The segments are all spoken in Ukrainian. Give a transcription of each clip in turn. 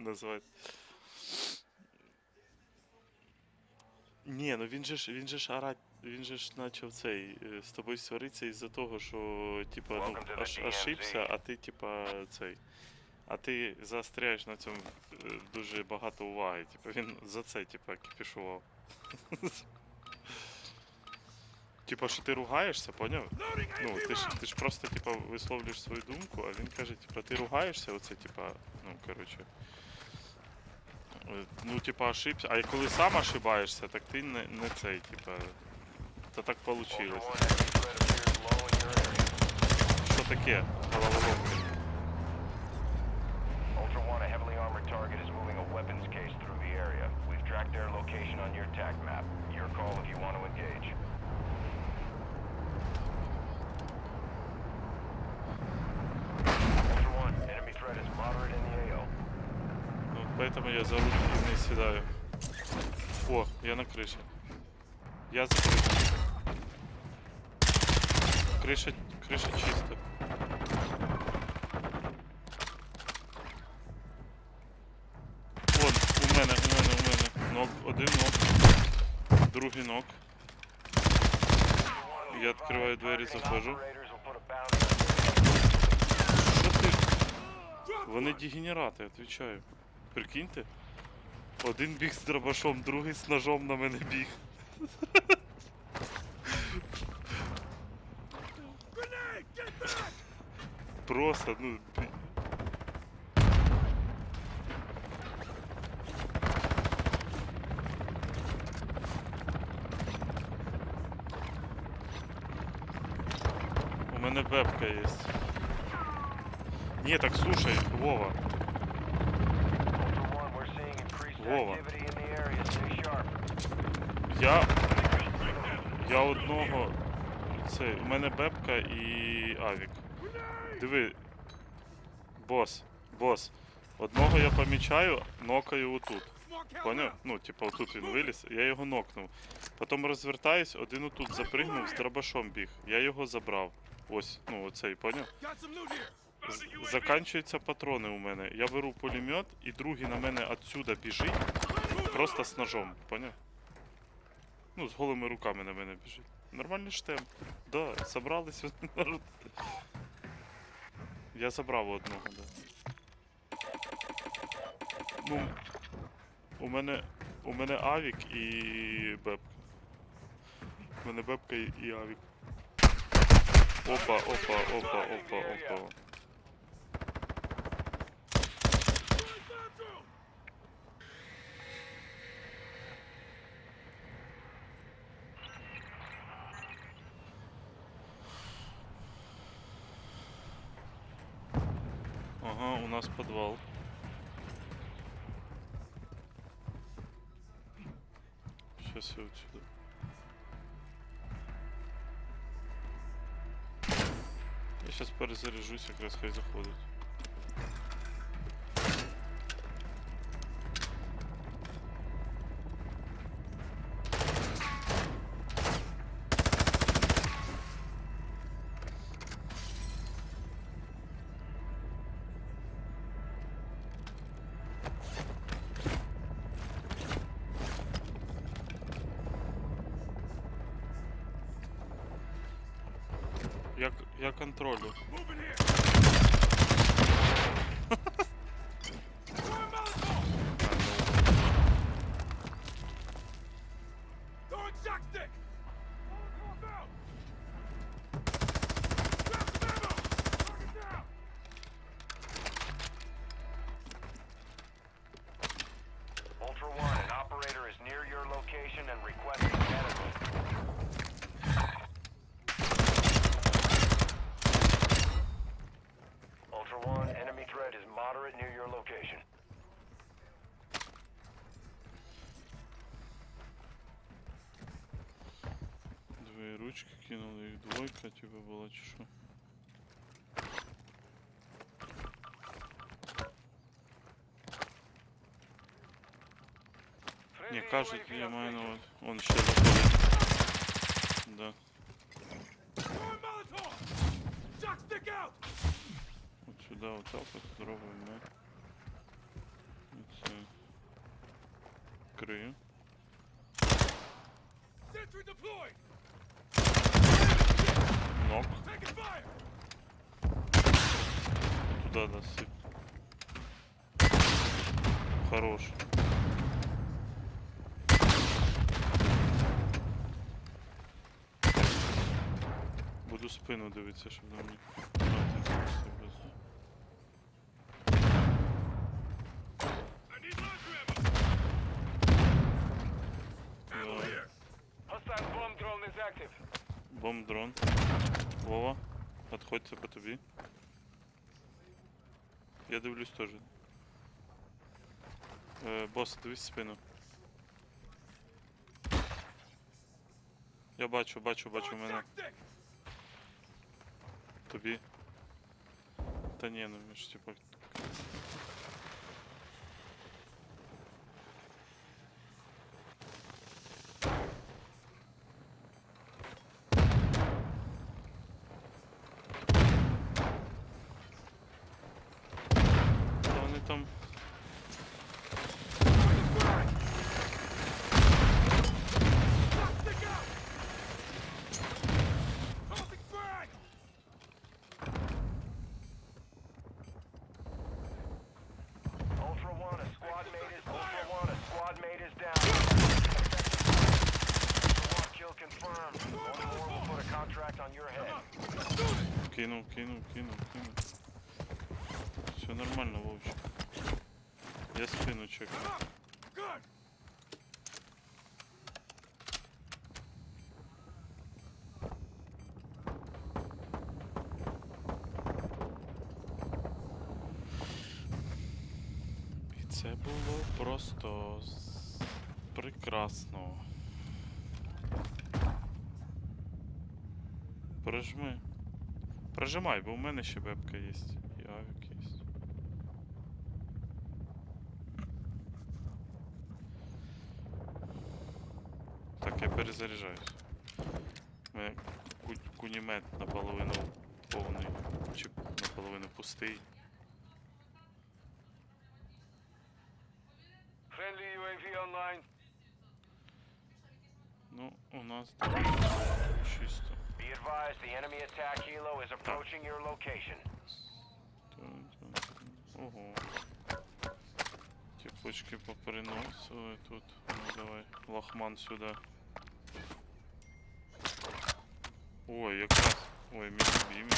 назвати. Ні, ну він же ж він же ж арать, він же ж почав цей е, з тобою сваритися із-за того, що типа ну аж, ошибся, а ти типа цей. А ти заостряєш на цьому е, дуже багато уваги. Типа він за це, типа, кипішував. Типа, що ти ругаєшся, поняв? Ну, ти ж ти ж просто типа висловлюєш свою думку, а він каже, типа, ти ругаєшся, оце, типа, ну, коротше. Е, Ну, типа, ошибся. А коли сам ошибаєшся, так ти не, не цей, типа. То так Ultra получилось. One, enemy threat appears low in your area. Що таке? Головоломка. Ultra One, a heavily armored target is moving a weapons case through the area. We've tracked their location on your TAC map. Your call if you want to engage. поэтому я за руль и не сідаю. О, я на крыше. Я за крышей. Крыша, крыша чисто. Вон, у мене, у мене, у мене. Нок, один нок. Другий нок. Я відкриваю двері, заходжу. Operators will put a bounty on your Що ти? Вони дегенерати, відповідаю. Прикиньте. Один біг з дробашом, другий з ножом на мене біг. Просто, ну. У мене вебка є. Ні, так слушай, Вова. Вова. Я. Я одного. Це, у мене бебка і авік. Диви. Бос, бос. Одного я помічаю, нокаю отут. Поняв? Ну, типа, отут він виліз, я його нокнув. Потім розвертаюсь, один отут запригнув, з дробашом біг. Я його забрав. Ось, ну оцей, поняв? З- Заканчуються патрони у мене. Я беру пулемет, і другий на мене отсюда біжить, просто з ножом, поняв? Ну, з голими руками на мене біжить. Нормальний штемп. Да, собрались народ. Я забрав одного, да. Ну, у мене. У мене авік і бебка. У мене бебка і авік. Опа, опа, опа, опа, опа. Ага, у нас подвал. Сейчас я отсюда. Я сейчас перезаряжусь, якраз хай заходить. Я, контролю. Ручки кинули, їх двойка, типа була чи що. Ні, кажуть, я маю на увазі. Он ще заходить. Да. От сюди, отак от зробимо. ми. Прикрию. Sentry deployed! Туда насип. Хорош. Буду спину дивитися, щоб нам bomb drone is active. Бомб дрон. Вова, підходьте по тобі. Я дивлюсь теж. Е, бос, дивись спину. Я бачу, бачу, бачу Throwing мене. shock stick! Тобі. Та ні, ну ми ж типа. Кинув, кинув, кинув, кинув. Все нормально, Вовчик. Я спину чекаю. І це було просто прекрасно. Прижми. Прижимай, бо в мене ще бебка є. І авік є. Так, я перезаряджаюсь. У мене кунімет наполовину повний, чи наполовину пустий. Friendly UAV online. Ну, у нас чисто. Be advised, the enemy attack helo is approaching your location. Ого. Тіпочки поприносили тут. Ну давай, лахман сюди. Ой, якраз. Ой, мій любимий.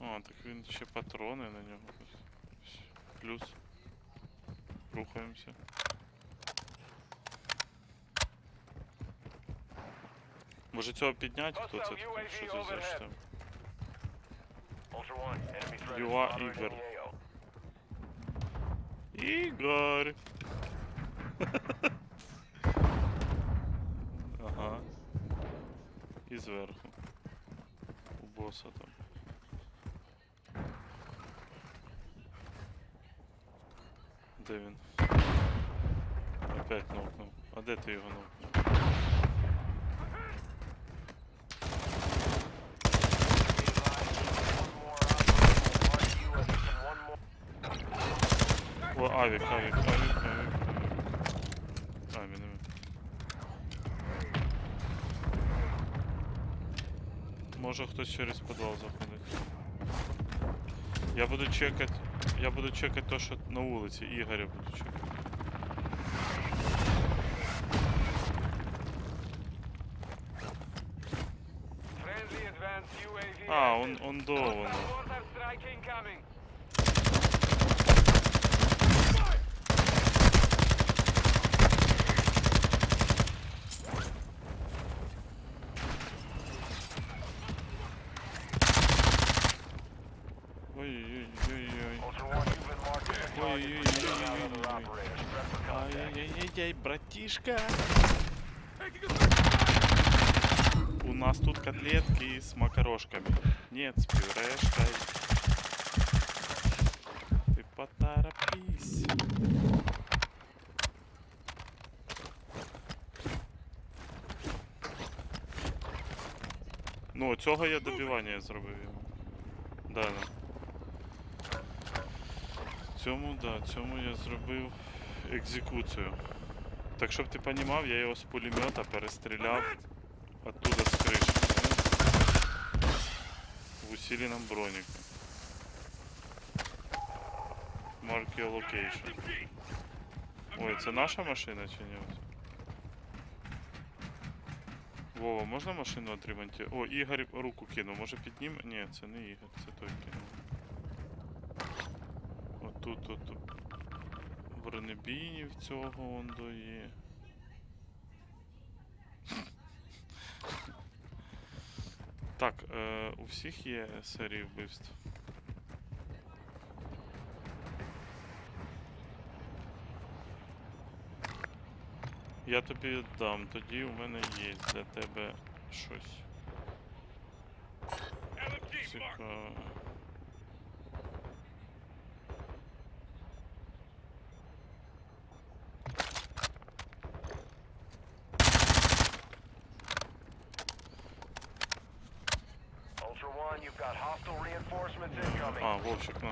А, так він ще патрони на нього. Плюс. Рухаємося. Може цього підняти? Хто це Hostile такий? UAV Що це за overhead. штем? Ultra One, enemy threat You is are moderate in Igor. the AO. Ігор. ага. І зверху. У боса там. Де він? Опять нокнув. А де ти його нокнув? О, авік, авік, авік, авік, авік. А, міномет. Може хтось через підвал заходить. Я буду чекати. Я буду чекати то, що на вулиці. Ігоря буду чекати. А, он, он до воно. Fire! У нас тут котлетки с макарошками. Нет, с пюрешкой. Ты поторопись. Ну, цього я добивання зробив. Да, да. Цьому, да, цьому я зробив екзекуцію. Так щоб ти понімав, я його з пулемета перестріляв оттуда з криші. В усиленном бронику. Location. FTP. Ой, це наша машина чи ні? Вова, можна машину отремонтувати? О, Ігор руку кинув. Може підніме? Ні, це не Ігор, це той кинув. Отут, от, тут бронебійнів цього он до є. Так, е, у всіх є серії вбивств. Я тобі дам, тоді у мене є для тебе щось LMG Aa, boşluk mu?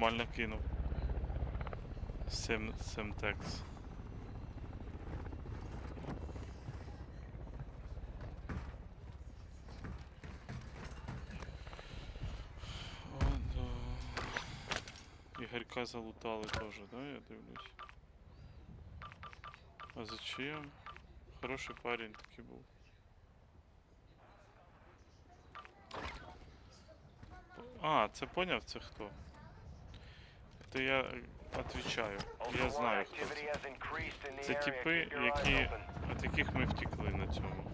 Нормально кинув. Сем, семтекс. О. Ігорька залутали теж, да, я дивлюсь. А зачем? Хороший парень такий був. А, це поняв, це хто? Це я отвечаю. Я знаю, хто це. Це типи, які. От яких ми втекли на цьому.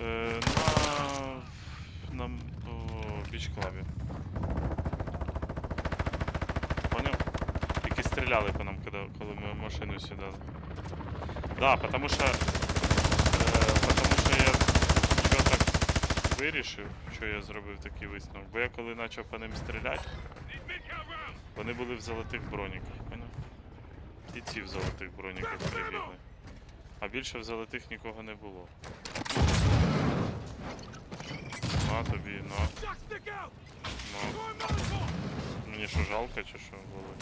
Е, на. На м- біч клабі. Поняв? Які стріляли по нам, коли, коли ми в машину сідали. Да, потому що. Е, потому що я що так вирішив, що я зробив такий висновок. Бо я коли почав по ним стріляти, вони були в золотих броніках? І ці в золотих броніках прибігли. А більше в золотих нікого не було. На тобі, на, Shock на. Мені що жалко чи що було?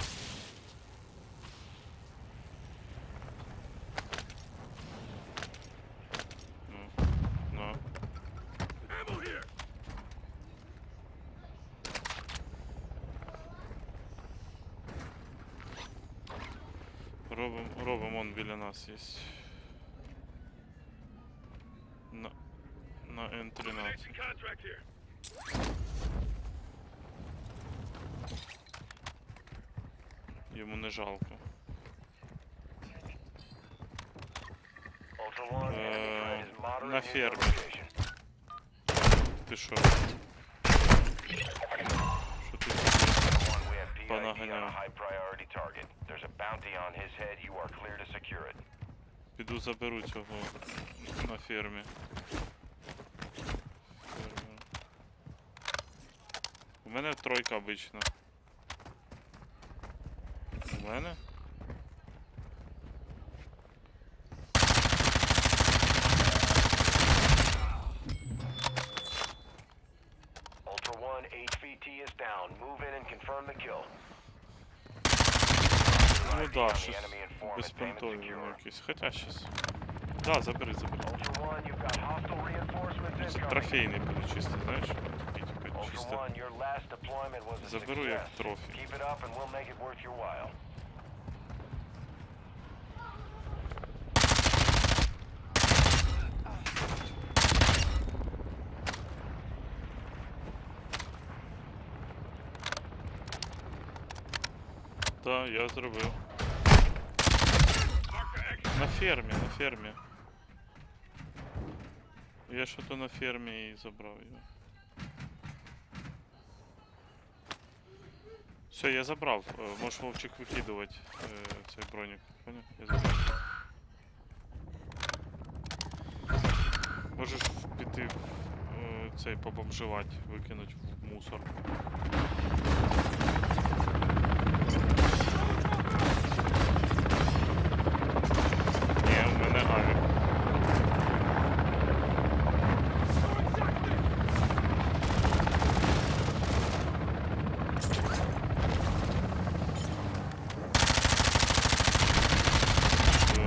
Ну, на. Ammo here! Робим, робим, он біля нас є. На, на Н13. Connection contract here. Йому не жалко. Ultra One, enemy Е, threat is moderate на near your фермі. location. Ти що? Що ти тут? Ultra One, we have PID on a Понаганяв. high priority target. There's a bounty on his head. You are clear to secure it. Піду заберу цього на фермі. Фермер. У мене тройка обична. У мене? Ну ID да, on the щось enemy informant. Payment безпонтові secure. воно якесь. Хоча щас. Да, забери, забери. Ultra One, you've got hostile reinforcements Це incoming. трофейний буде чисто, знаєш? Такий, типа, Ultra чисто. One, your last deployment was a Заберу як success. трофі. Keep it На фермі, на фермі. Я що то на фермі і забрав його. Все, я забрав. Е, Можеш вовчик викидувати е, цей бронік. Поняв? Я забрав. Можеш піти е, цей побомжувати, викинути в мусор. Ні, в мене авік. Все,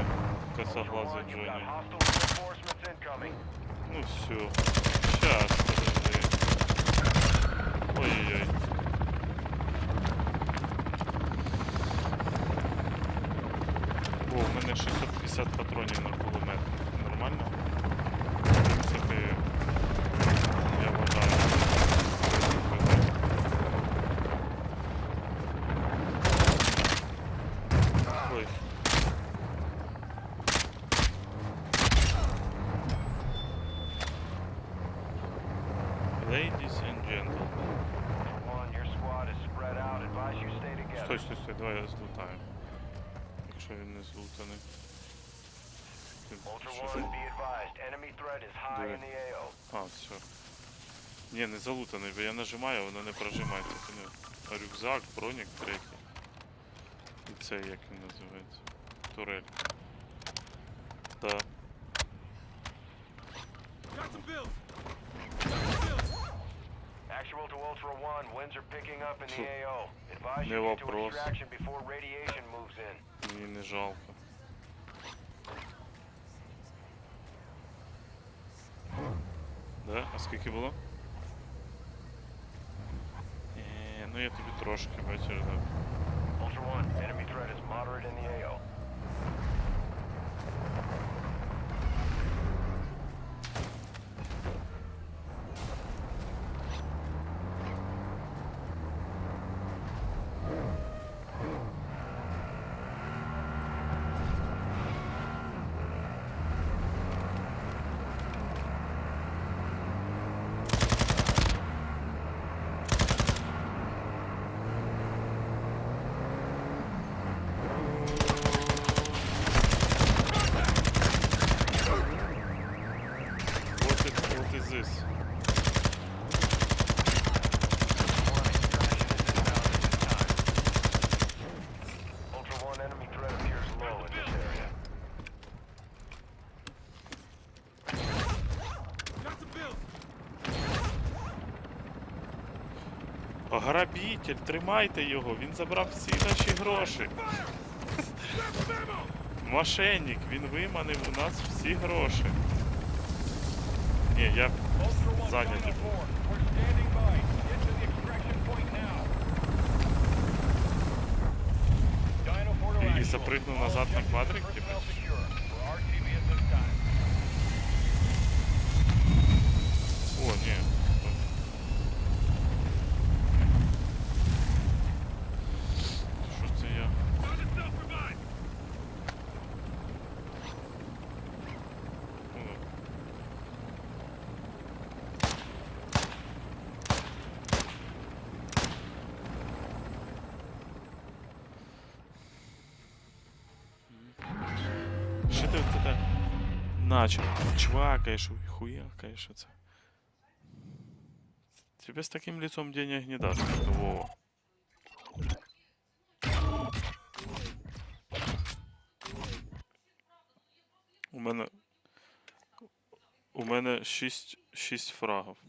Ultra Косоглазый One, you've got Джонни. hostile reinforcements incoming. Ну все. Сейчас, подожди. Ой-ой-ой. О, у мене 650 патронів на кулемет. Together. Стой, давай я злутаю. Якщо він не злутаний. А, все. Ні, не залутаний, бо я нажимаю, воно не прожимається. Це не... Рюкзак, бронік третій. І це як він називається? Турель. Да. Got some bills. Got some bills. Actual to Ultra One, winds are picking up in the Фу. AO. Advise Не you get to вопрос. extraction before radiation moves in. Мені не жалко. Да? А скільки було? Е, ну я тобі трошки бачиш, да. Ultra One, enemy threat is moderate in the AO. Грабитель, тримайте його, він забрав всі наші гроші. Мошенник, він виманив у нас всі гроші. Ні, я зайнятий. І, All назад на квадрик, типу. О, ні. Що це я? Found a self-revive. Ну, да. Що ти от це начал? Чвакаєш, хуякаєш оце. Тебе с таким лицом денег не даст, Вова. У мене. У мене 6, 6 фрагів.